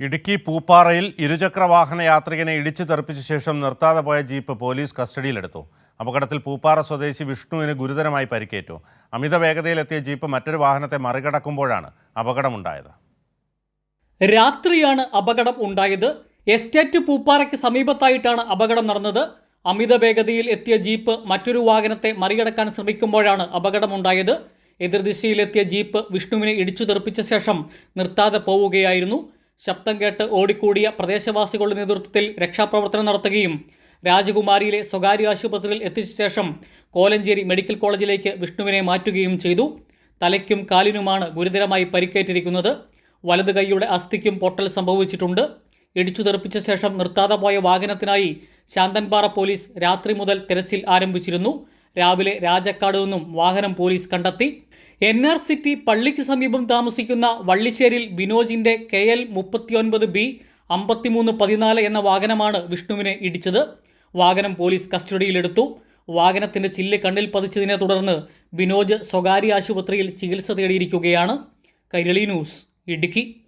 ഇടുക്കി പൂപ്പാറയിൽ ഇരുചക്ര വാഹന യാത്രികനെ ഇടിച്ചു തെറിപ്പിച്ച ശേഷം നിർത്താതെ പോയ ജീപ്പ് പോലീസ് കസ്റ്റഡിയിലെടുത്തു. അപകടത്തിൽ പൂപ്പാറ സ്വദേശി വിഷ്ണുവിന് ഗുരുതരമായി പരിക്കേറ്റു. അമിത വേഗതയിലെത്തിയ ജീപ്പ് മറ്റൊരു വാഹനത്തെ മറികടക്കുമ്പോഴാണ് അപകടമുണ്ടായത്. രാത്രിയാണ് അപകടം ഉണ്ടായത്. എസ്റ്റേറ്റ് പൂപ്പാറയ്ക്ക് സമീപത്തായിട്ടാണ് അപകടം നടന്നത്. അമിത വേഗതയിൽ എത്തിയ ജീപ്പ് മറ്റൊരു വാഹനത്തെ മറികടക്കാൻ ശ്രമിക്കുമ്പോഴാണ് അപകടമുണ്ടായത്. എതിർദിശയിലെത്തിയ ജീപ്പ് വിഷ്ണുവിനെ ഇടിച്ചു തെറിപ്പിച്ച ശേഷം നിർത്താതെ പോവുകയായിരുന്നു. ശബ്ദം കേട്ട് ഓടിക്കൂടിയ പ്രദേശവാസികളുടെ നേതൃത്വത്തിൽ രക്ഷാപ്രവർത്തനം നടത്തുകയും രാജകുമാരിയിലെ സ്വകാര്യ ആശുപത്രിയിൽ എത്തിച്ച ശേഷം കോലഞ്ചേരി മെഡിക്കൽ കോളേജിലേക്ക് വിഷ്ണുവിനെ മാറ്റുകയും ചെയ്തു. തലയ്ക്കും കാലിനുമാണ് ഗുരുതരമായി പരിക്കേറ്റിരിക്കുന്നത്. വലത് കൈയുടെ അസ്ഥിക്കും പൊട്ടൽ സംഭവിച്ചിട്ടുണ്ട്. ഇടിച്ചു തെറിപ്പിച്ച ശേഷം നിർത്താതെ പോയ വാഹനത്തിനായി ശാന്തൻപാറ പോലീസ് രാത്രി മുതൽ തിരച്ചിൽ ആരംഭിച്ചിരുന്നു. രാവിലെ രാജക്കാട് നിന്നും വാഹനം പോലീസ് കണ്ടെത്തി. എൻ ആർ സിറ്റി പള്ളിക്ക് സമീപം താമസിക്കുന്ന വള്ളിശ്ശേരിൽ ബിനോജിന്റെ കെ എൽ മുപ്പത്തിയൊൻപത് ബി അമ്പത്തിമൂന്ന് പതിനാല് എന്ന വാഹനമാണ് വിഷ്ണുവിനെ ഇടിച്ചത്. വാഹനം പോലീസ് കസ്റ്റഡിയിലെടുത്തു. വാഹനത്തിന്റെ ചില്ല് കണ്ണിൽ പതിച്ചതിനെ തുടർന്ന് ബിനോജ് സ്വകാര്യ ആശുപത്രിയിൽ ചികിത്സ തേടിയിരിക്കുകയാണ്. കൈരളി ന്യൂസ് ഇടുക്കി.